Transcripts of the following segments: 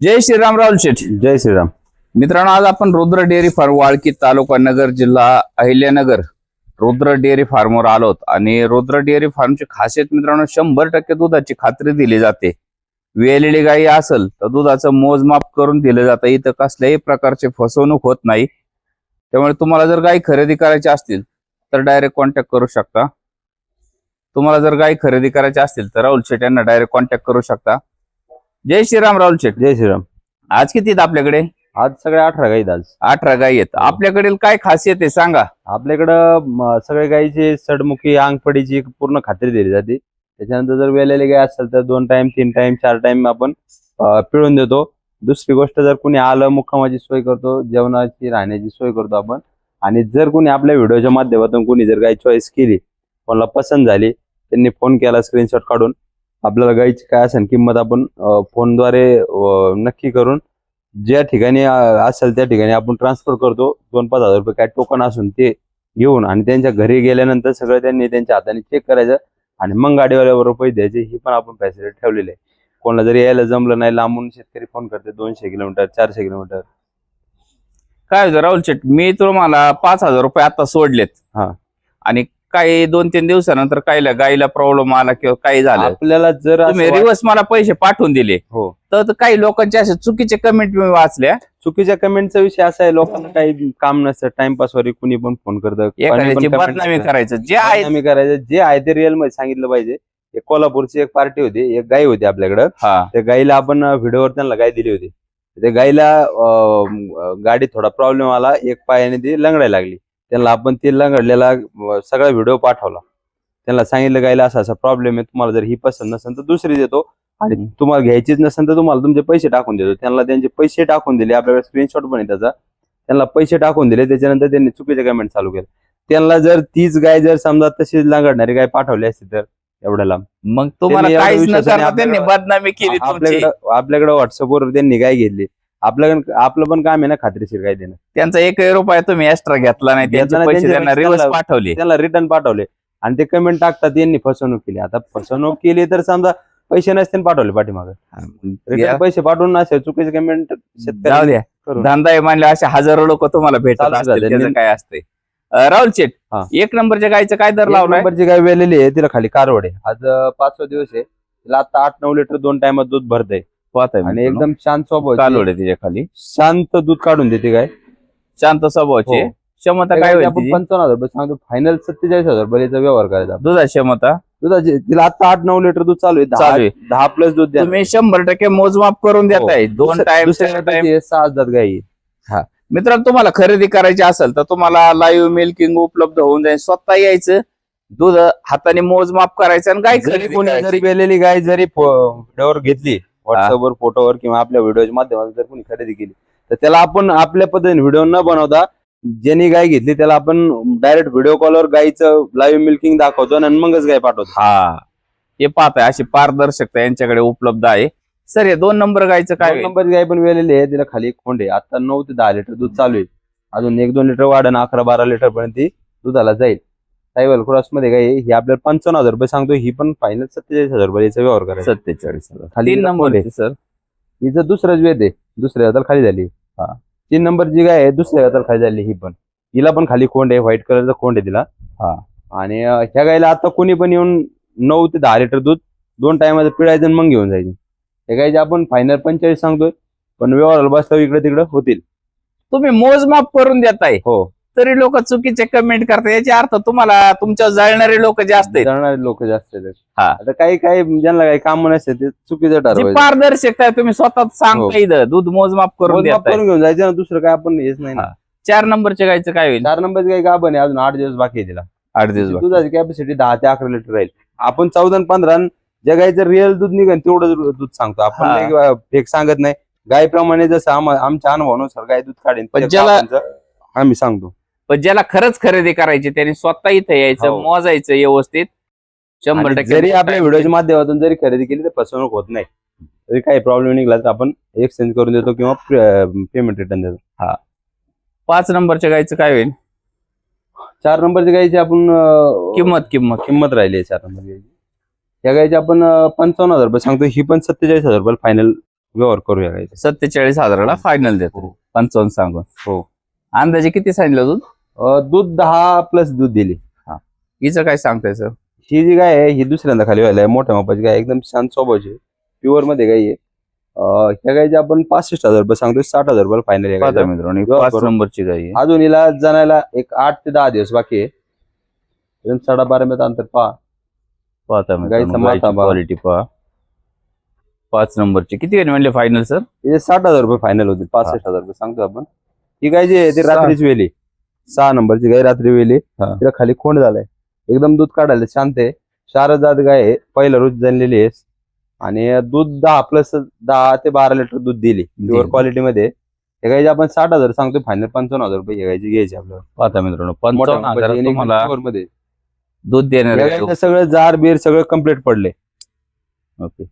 जय श्रीराम राहुल शेठ. जय श्रीराम. मित्रांनो आज आपण रुद्र डेअरी फार्म वाळकी तालुका नगर जिल्हा अहिल्यानगर रुद्र डेअरी फार्मवर आलो आहोत आणि रुद्र डेअरी फार्मची खासियत मित्रांनो शंभर टक्के दुधाची खात्री दिली जाते. वेलेली गाई असेल तर दुधाचं मोजमाप करून दिलं जातं. इथं कसल्याही प्रकारची फसवणूक होत नाही. त्यामुळे तुम्हाला जर गाई खरेदी करायची असतील तर डायरेक्ट कॉन्टॅक्ट करू शकता. तुम्हाला जर गाई खरेदी करायची असतील तर राहुल शेठ यांना डायरेक्ट कॉन्टॅक्ट करू शकता. जय श्रीराम राहुल शेठ जय श्रीराम. आज किती आहेत आपल्याकडे? आज सगळ्या अठरा गाई आज. अठरा गाई आहेत. आपल्याकडील काय खासियत आहे सांगा. आपल्याकडं सगळ्या गाईची सडमुखी अंगपडीची पूर्ण खात्री दिली जाते. त्याच्यानंतर जर वेलेली गाय असेल तर दोन टाइम तीन टाइम चार टाइम आपण पिळून देतो. दुसरी गोष्ट जर कोणी आलं मुक्कामाची सोय करतो जेवणाची राहण्याची सोय करतो आपण. आणि जर कोणी आपल्या व्हिडिओच्या माध्यमातून कोणी जर गाय चॉईस केली कोणाला पसंत झाली त्यांनी फोन केला स्क्रीनशॉट काढून आपल्याला गायची काय असेल किंमत आपण फोनद्वारे नक्की करून ज्या ठिकाणी असेल त्या ठिकाणी आपण ट्रान्सफर करतो. दोन पाच हजार रुपये काय टोकन असून ते घेऊन आणि त्यांच्या घरी गेल्यानंतर सगळं त्यांनी त्यांच्या हाताने चेक करायचं आणि मग गाडीवाल्याबरोबर पैसे द्यायचे ही पण आपण फॅसिलिटी ठेवलेली आहे. कोणाला जरी यायला जमलं नाही लांबून शेतकरी फोन करते दोनशे किलोमीटर चारशे किलोमीटर. काय होतं राहुल शेट मी तुम्हाला पाच हजार रुपये आता सोडलेत. हा. आणि काही दोन तीन दिवसानंतर काहीला गाईला प्रॉब्लेम आला किंवा काही झालं. आपल्याला जर असं तुम्ही वाट- रिवर्स मला पैसे पाठवून दिले. हो. तर तर काही लोकांचे असे चुकीचे कमेंट मी वाचल्या. चुकीच्या कमेंटचा विषय असा आहे लोकांना काही काम नसतं. टाइमपास वर कुणी पण फोन करतं कोणी पण एखाद्याची comment बदनामी करतं. करायचं. जे आहे बदनामी करायचं. जे आहे ते रिअलमध्ये सांगितलं पाहिजे. एक कोल्हापूरची एक पार्टी होती एक गाय होती आपल्याकडं. हा. त्या गाईला आपण व्हिडिओवर त्यांना गाय दिली होती. त्या गाईला अं, गाडीत थोडा प्रॉब्लेम आला एक पायाने ती लंगडायला लागली. त्यांना आपण ती लंगडलेला सगळा व्हिडिओ पाठवला. त्यांना सांगितलं गायला असा असा प्रॉब्लेम आहे तुम्हाला जर ही पसंत नसेल तर दुसरी देतो. आणि. तुम्हाला घ्यायचीच नसेल तर तुम्हाला तुमचे पैसे टाकून देतो. त्यांना त्यांचे पैसे टाकून दिले. आपल्याकडे स्क्रीनशॉट पण आहे त्याचा. त्यांना पैसे टाकून दिले. त्याच्यानंतर त्यांनी चुकीचे कमेंट चालू केले. त्यांना जर तीच गाय जर समजा तशीच लांगडणारी गाय पाठवली असती तर एवढ्याला. मग तुम्हाला आपल्याला- बदनामी केली आपल्याकडे व्हॉट्सअपवर त्यांनी गाय घेतली. आपल्याकडे आपलं पण काम आहे ना खात्रीशीर गाय देणं. त्यांचा एक रुपया तुम्ही एक्स्ट्रा घेतला नाही त्यांचे घेतला नाही, पैसे त्यांचे त्यांना पैसे रिवर्स त्यांना- पाठवले. त्याला रिटर्न पाठवले. आणि ते कमेंट टाकतात यांनी फसवणूक केली. आता फसवणूक केली तर समजा पैसे नसते पाठवले पाठीमागे. या- रिटर्न पैसे पाठवून असे चुकीचे कमेंट जाऊ द्या. करून. धंदा आहे म्हणले असे हजारो लोक तुम्हाला भेटत असतील. त्याचं काय असते राहुल हा. एक नंबरच्या गायचं काय दर एक लावलाय? नंबरची गाय वेलेली आहे तिला खाली कारवड आहे. आज अं, पाचवा दिवस आहे. तिला आता आठ नऊ लिटर दोन टायमात दूध भरतंय. पाहताय आणि एकदम शांत स्वभाव कालोड आहे तिच्या खाली. शांत दूध काढून देते गाय शांत स्वभावाची. हो. क्षमता काय होईल आपण तिची? पंचावन्न हजार रुपये सांगतो. फायनल सत्तेचाळीस हजार रुपयाचा व्यवहार करायचा. आपण. दुधाची क्षमता? दुधाची तिला आता आठ नऊ लिटर दूध चालू आहे. दहा चालू आहे. दहा प्लस दूध द्या. तुम्ही शंभर टक्के मोजमाप करून देताय. दोन दुसऱ्या- टाइम दुसऱ्या टाइम गटाची सहा हजार गाई आहे. मित्रांनो तुम्हाला खरेदी करायची असेल तर तुम्हाला लाईव्ह मिल्किंग उपलब्ध होऊन जाईल. स्वतः यायचं. दूध हाताने मोजमाप करायचं आणि गाय जरी खरेदी कोणी करायची. जरी वेलेली गाय जरी व्हिडिओवर घेतली व्हॉट्सअपवर फोटोवर किंवा आपल्या व्हिडिओच्या माध्यमातून जर कोणी खरेदी केली तर त्याला आपण आपल्या पद्धतीने व्हिडिओ न बनवता ज्यांनी गाय घेतली त्याला आपण डायरेक्ट व्हिडिओ कॉलवर गायचं लाईव्ह मिल्किंग दाखवतो आणि मगच गाय पाठवतो. हा. हे पाहताय अशी पारदर्शकता यांच्याकडे उपलब्ध आहे. सर हे दोन नंबर गायचं काय? नंबरची गाय पण वेलेली आहे तिला खाली एक खोंड आहे. आता नऊ ते दहा लिटर दूध चालू आहे. अजून एक दोन लिटर वाढन अकरा बारा लिटर पर्यंत ती दुधाला जाईल. सायवल क्रॉसमध्ये आहे. ही आपल्याला पंचावन्न हजार रुपये सांगतो ही पण फायनल सत्तेचाळीस हजार रुपयाचा व्यवहार करायचा सत्तेचाळीस हजार. खाली तीन नंबर नंबर. सर हिचं दुसरंच वेद आहे दुसऱ्या हाताला खाली झाली हा. तीन नंबरची गाय आहे दुसऱ्या हाताला खाली झाली ही पण हिला पण खाली खोंड आहे व्हाईट कलरचा खोंड आहे तिला हा. आणि अं, ह्या गायला आता कोणी पण येऊन नऊ ते दहा लिटर दूध दोन टायमाचं पिळायचं आणि मग घेऊन जायचं त्या गायचे आपण फायनल पंचेचाळीस सांगतोय पण व्यवहाराला बसल्यावर इकडे तिकडे होतील तुम्ही मोजमाप करून देताय हो तरी लोक चुकीचे कमेंट करतात. याचा अर्थ तुम्हाला तुमच्या जळणारे लोक जास्त आहेत. जाणारे लोक जास्त आहेत. हा. आता काही काही ज्यांना काही काम नसते ते चुकीचं जी ठरवायचं. पारदर्शकता आहे, तुम्ही स्वतः हो. सांगता इथं. दूध मोजमाप करून मोजमाप देताय. करून घेऊन जायचं ना दुसरं काय आपण हेच नाही ना. हा. चार नंबरच्या गायचं काय होईल? चार नंबरची गाय गाभण आहे अजून आठ दिवस बाकी आहे तिला. आठ दिवस बाकी. दुधाची कॅपॅसिटी दहा ते अकरा लिटर राहील. आपण चौदा आणि पंधरा आणि ज्या गायचं रिअल दूध निघेल तेवढं दूध दूध सांगतो. हा. आपण फेक सांगत नाही. गायप्रमाणे जसं आम- आमच्या अनुभवानुसार गाय दूध काढेन पण ज्याला- आपण आम्ही सांगतो. पण ज्याला खरंच खरेदी करायची त्याने स्वतः इथं यायचं हो. मोजायचं व्यवस्थित शंभर आणि टक्के जरी आपल्या व्हिडिओच्या माध्यमातून जरी खरेदी केली तर फसवणूक होत नाही. जरी काही प्रॉब्लेम निघाला तर आपण एक्सचेंज करून देतो किंवा पेमेंट रिटर्न देतो. पाच नंबरच्या गायचं काय होईल? चार नंबरची गायची आपण अं, किंमत किंमत. किंमत राहिली आहे चार नंबर गायची. या गायची आपण अं, पंचावन्न हजार रुपये सांगतो. ही पण सत्तेचाळीस हजार रुपये फायनल व्यवहार करूया गाईचा सत्तेचाळीस हजाराला फायनल देतो. पंचावन्न सांगून. हो. अंदाजे किती सांगितलं अं, दूध दहा प्लस दूध दिली. हिचं काय सांगताय सर ही जी गाय आहे ही दुसऱ्यांदा खाली व्हायला आहे मोठ्या मापाची गाय एकदम शांत स्वभावाची प्युअरमध्ये गाय आहे. अं, ह्या गायचे आपण पासष्ट हजार रुपये सांगतोय साठ हजार रुपये फायनल पाहता मित्रांनो ही व्यवहार पाच. नंबरची आहे. अजून हिला जाण्याला एक आठ ते दहा दिवस बाकी आहे. साडा बारा मीटर अंतर पहा. पाहता गाईचा माथा पहा. क्वालिटी पहा. पाच नंबरची. किती वेळ म्हणले फायनल सर साठ हजार रुपये फायनल होतील पासष्ट हजार रुपये सांगतो आपण. ही गाय जी आहे ती. रात्रीच वेली. सहा नंबरची गाय रात्री वेली. तिला खाली खोंड झालाय. एकदम दूध काढायला शांत आहे. चार जात गाय आहे. पहिलं रोज जनलेली आहे. आणि दूध दहा प्लस दहा ते बारा लिटर दूध दिली. प्युअर दिली. क्वालिटी मध्ये. हे गायचे आपण साठ हजार सांगतो फायनल पंचावन्न हजार रुपये गायची घ्यायची आपल्याला. पाहता मित्रांनो पंचावन्नमध्ये? दूध देणार सगळं जार बीर सगळं कंप्लीट पडले ओके.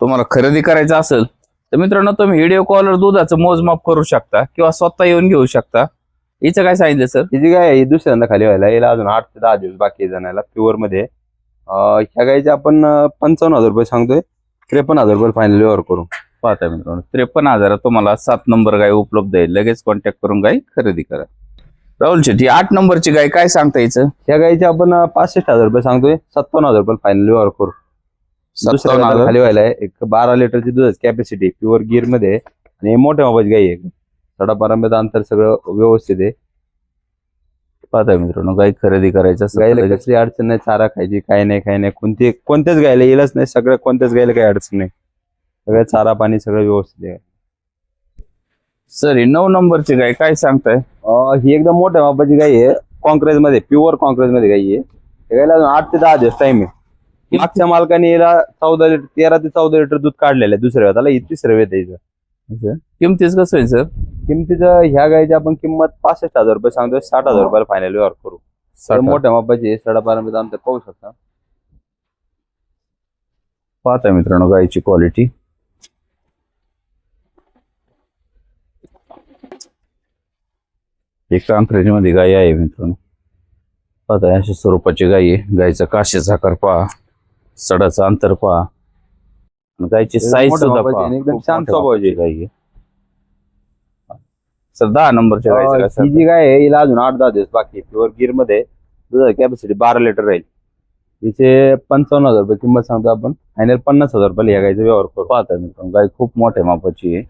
तुम्हाला खरेदी करायचं असेल तर मित्रांनो तुम्ही व्हिडिओ कॉलवर दुधाचं मोजमाप करू शकता किंवा स्वतः येऊन घेऊ शकता. हिचं काय सांगितलं सर ही जी गाय आहे दुसऱ्यांदा खाली व्हायला. याला अजून आठ ते दहा दिवस बाकी आहे जाण्याला प्युअरमध्ये. अं, ह्या गायचे आपण अं, पंचावन्न हजार रुपये सांगतोय. त्रेपन्न हजार रुपये फायनल व्यवहार करू. पाहता मित्रांनो त्रेपन्न हजारात तुम्हाला सात नंबर गाय उपलब्ध आहे. लगेच कॉन्टॅक्ट करून गाय खरेदी करा. राहुल शेट्टी आठ नंबरची गाय काय सांगता यायचं ह्या गायचे आपण अं, पासष्ट हजार रुपये सांगतोय. सत्तावन्न हजार रुपये फायनल व्यवहार करू. दुसऱ्या गायला खाली व्हायला आहे एक बारा लिटरची दुधाची कॅपॅसिटी प्युअर गिरमध्ये. आणि मोठ्या मापाची गाई आहे. मीटर अंतर सगळं व्यवस्थित आहे. पाहता मित्रांनो गाय खरेदी करायचं गायला कसली अडचण नाही चारा खायची काय नाही काय नाही. कोणती कोणत्याच गायला येईलच नाही सगळ्या कोणत्याच गायला काही अडचण नाही. सगळं चारा पाणी सगळं व्यवस्थित आहे. सर ही नऊ नंबरची गाय काय सांगताय? ही एकदम मोठ्या मापाची गाई आहे. कॉन्क्रेजमध्ये प्युअर कॉन्क्रेजमध्ये गाई आहे अजून आठ ते दहा दिवस टाइम आहे. मागच्या मालकाने याला चौदा लिटर तेरा ते चौदा लिटर दूध काढलेलं आहे दुसऱ्या वेळेला. ही तिसऱ्या वेळ द्यायचं किमतीच कसं आहे सर किमतीचं ह्या गायची आपण किंमत पासष्ट हजार रुपये सांगतोय साठ हजार रुपयाला फायनल व्यवहार करू. तर मोठ्या मापाची आहे साडा बारा मीटर अंतर पाहू शकता. पाहता मित्रांनो गायची क्वालिटी एक मध्ये गाय आहे मित्रांनो. पाहता अशा स्वरूपाची गाय आहे. गायचा काशीचा पहा. सडाचं अंतर पहा. आणि गायची साईज सुद्धा पहा. एकदम खूप शांत मोठ्या स्वभावाची. गाय आहे. सर दहा नंबरच्या गायचं काय ही? जी गाय आहे हिला अजून आठ दहा दिवस बाकी आहे. प्युअर गिरमध्ये दुधाची कॅपॅसिटी बारा लिटर राहील. हिचे पंचावन्न हजार रुपये किंमत सांगतो आपण. फायनल पन्नास हजार रुपये या गायचा व्यवहार करू. पाहता मित्रांनो गाय खूप मोठ्या मापाची आहे.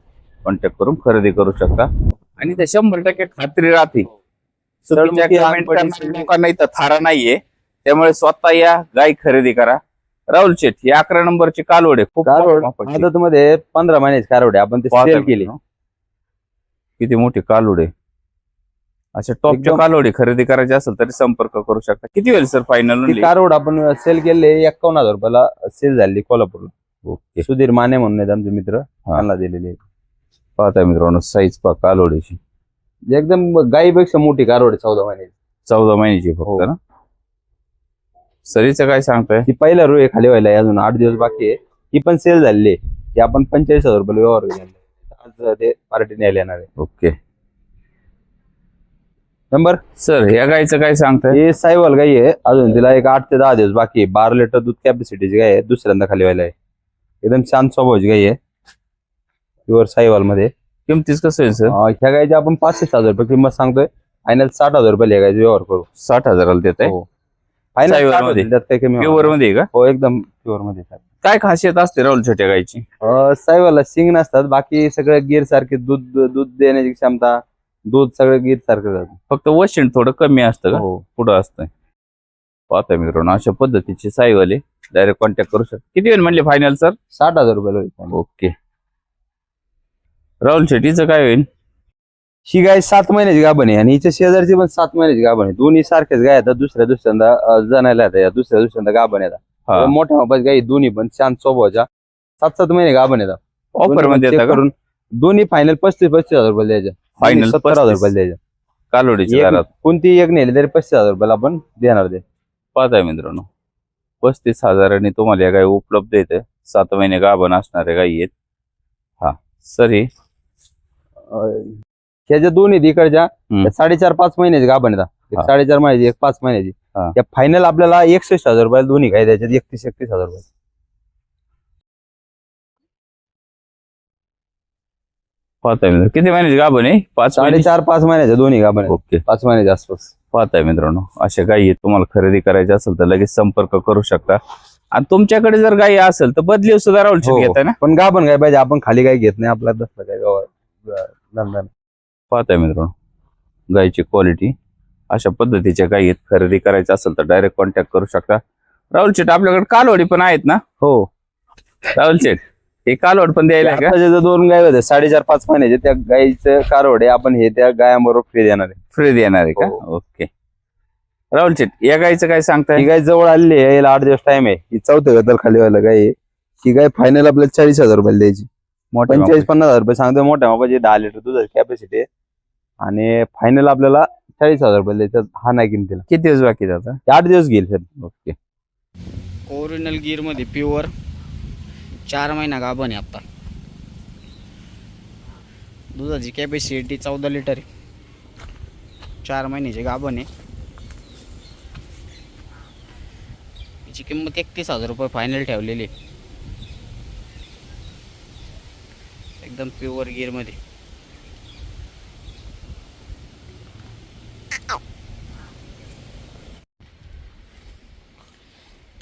कॉन्टॅक्ट करून खरेदी करू शकता. आणि ते शंभर टक्के खात्री राहते. चुकीच्या comment करणाऱ्या. लोकांना इथं थारा नाहीये. त्यामुळे स्वतः या गाय खरेदी करा. राहुल शेठ ही अकरा नंबरची कालवड आहे खूप कारवड मापाची. आदत मध्ये पंधरा महिन्याची कारवड आहे आपण ते पाहता सेल केली. मित्रांनो. किती मोठी कालवड. अशा टॉपच्या एकदम- कालवडी खरेदी करायची असेल तरी संपर्क करू शकता. किती होईल सर फायनल कारवड आपण सेल केले एक्कावन्न हजार रुपयाला सेल झाली कोल्हापूरला. ओके. सुधीर माने म्हणून आहेत आमचे मित्र त्यांना दिलेली आहे. पाहता मित्रांनो साईज पहा कालवडीची. एकदम गाईपेक्षा मोठी कारवड आहे चौदा महिन्याची. चौदा महिन्याची हो. फक्त ना? सरीचं काय सांगताय? ती पहिला रो आहे खाली व्हायला अजून आठ दिवस बाकी आहे. ती पण सेल झालेली आहे. ती आपण पंचेचाळीस हजार रुपये व्यवहार. आज ते पार्टी न्यायला येणार आहे. ओके. नंबर सर या गायचं काय सांगताय? हे साईवाल गाई आहे. अजून तिला एक आठ ते दहा दिवस बाकी आहे. बारा लिटर दूध कॅपॅसिटीची गाय आहे. दुसऱ्यांदा खाली व्हायला आहे. एकदम शांत स्वभावाची गाई आहे. प्युअर साईवाल मध्ये किमतीच कसं आहे सर अं, ह्या गायची आपण पाचशे हजार रुपये किंमत सांगतोय. फायनल साठ हजार रुपये या गायचा व्यवहार करू. साठ हजाराला देत आहे हो. मध्ये? काही कमी प्युअर होणार मध्ये का. हो एकदम प्युअरमध्ये. काय खासियत असते राहुल छोट्या गायची अं, साईवाला सिंग नसतात बाकी सगळं गिर सारखे दूध दूध देण्याची क्षमता दूध सगळं गिर सारखं जातं. फक्त वशिंड थोडं कमी असतं का? हो. पुढं असतं पाहता मित्रांनो अशा पद्धतीचे साईवाले डायरेक्ट कॉन्टॅक्ट करू शकता किती वेळ म्हणले फायनल सर साठ हजार रुपये होईल. ओके राहुल शेट्टीचं काय होईल? ही गाय सात महिन्याची गाभण आहे आणि हिच्या शेजारची पण सात महिन्याची गाभण आहे. दोन्ही सारखेच गाय येतात दुसऱ्या दुसऱ्यांदा जणायला येतात. या दुसऱ्या दुसऱ्यांदा गाभण येतात. मोठ्या मापाची गाई दोन्ही पण शांत स्वभावाच्या. सात सात महिने गाभण येतात. ऑफरमध्ये करून दोन्ही फायनल पस्तीस पस्तीस हजार रुपये द्यायचे Final सत्तर हजार 35. रुपये द्यायचे दारात. कोणती एक नेली तरी पस्तीस हजार रुपयाला आपण देणार ते. पाहताय मित्रांनो. पस्तीस हजारांनी तुम्हाला या गाय उपलब्ध येते सात महिने गाभण असणाऱ्या गायी आहेत. हा सर हे? अं, ह्याच्या दोन्ही इकडच्या. त्या साडेचार पाच महिन्याची गाभण येतात एक हा. साडेचार महिन्याची एक पाच महिन्याची. हा. त्या फायनल आपल्याला एकसष्ट हजार रुपयाला दोन्ही गाय द्यायच्यात एकतीस एकतीस हजार रुपये. पाहताय मित्रांनो. किती महिन्याची गाभण आहे? पाच महिने साडेचार पाच महिन्याच्या दोन्ही गाभण आहेत. ओके. पाच महिन्याच्या आसपास. पाहताय मित्रांनो. अशा गायी आहेत. तुम्हाला खरेदी करायची असेल तर लगेच संपर्क करू शकता. आणि तुमच्याकडे जर गायी असेल तर बदली सुद्धा राहुल हो. घेताय ना? पण गाभण काय पाहिजे. आपण खाली काय घेत नाही. आपला तसलं काय व्यवहार धंदा नाही. पाहताय मित्रांनो. गायीची क्वालिटी अशा पद्धतीच्या गायी आहेत. खरेदी करायची असेल तर डायरेक्ट कॉन्टॅक्ट करू शकता. राहुल शेठ आपल्याकडे कालवडी पण आहेत ना? हो. राहुल शेठ हे कालवड पण द्यायला आहे का? दोन गाय होते साडेचार पाच महिन्याचे त्या गायीचं कारवडे आपण हे त्या गायांबरोबर फ्री देणार आहे. फ्री देणार आहे का? हो. ओके राहुल शेठ या गायीचं काय सांगताय? ही गाय जवळ आलेली आहे याला आठ दिवस टाइम आहे. ही चौथ्या गदल खाली व्हायला गाय आहे. ही गाय फायनल आपल्याला चाळीस हजार रुपयाला द्यायची. मोठ्या पंचेचाळीस पन्नास हजार रुपये सांगतो मोठ्या मापाची दहा लिटर दुधाची कॅपॅसिटी आहे. आणि फायनल आपल्याला चाळीस हजार रुपये द्यायचं. हा नाही किमतीला. किती दिवस बाकी जातात ते आठ दिवस घेईल सर. ओके. ओरिजिनल गिरमध्ये प्युअर चार महिना गाभण आहे आत्ता दुधाची कॅपॅसिटी चौदा लिटर आहे. चार महिन्याची गाभण आहे. हिची किंमत एकतीस हजार रुपये फायनल ठेवलेली आहे. एकदम प्युअर गिरमध्ये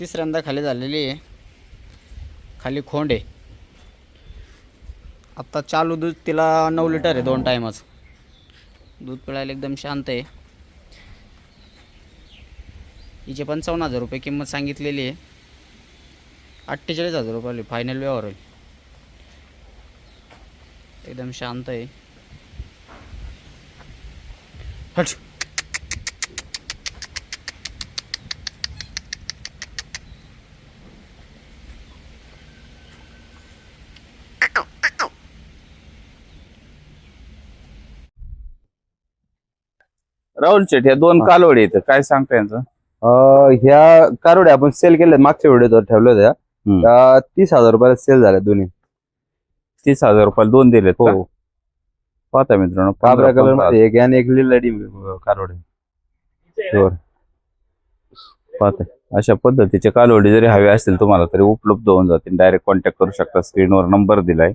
तिसऱ्यांदा खाली झालेली आहे. खाली खोंड आहे. आत्ता चालू दूध तिला नऊ लिटर आहे दोन टायमाचं दूध पिळायला एकदम शांत आहे. हिचे पंचावन्न हजार रुपये किंमत सांगितलेली आहे. अठ्ठेचाळीस हजार रुपये फायनल व्यवहार होईल. एकदम शांत आहे. हट. राहुल शेठ या दोन कालवडी आहेत. काय सांगता यांचं? अं, ह्या कारवड्या आपण सेल केल्या मागच्या व्हिडिओ ठेवल्या होत्या हम्म. त्या तीस हजार रुपयाला सेल झाल्या दोन्ही. तीस हजार रुपयाला दोन दिलेत का? हो. पाहता मित्रांनो काबरा कलर पंधरा- मध्ये एक आणि एक लिलडी कारवडे Sure. पाहता. अशा पद्धतीचे कालवडी जरी हवे असतील तुम्हाला तरी उपलब्ध होऊन जातील. डायरेक्ट कॉन्टॅक्ट करू शकता. स्क्रीनवर नंबर दिलाय.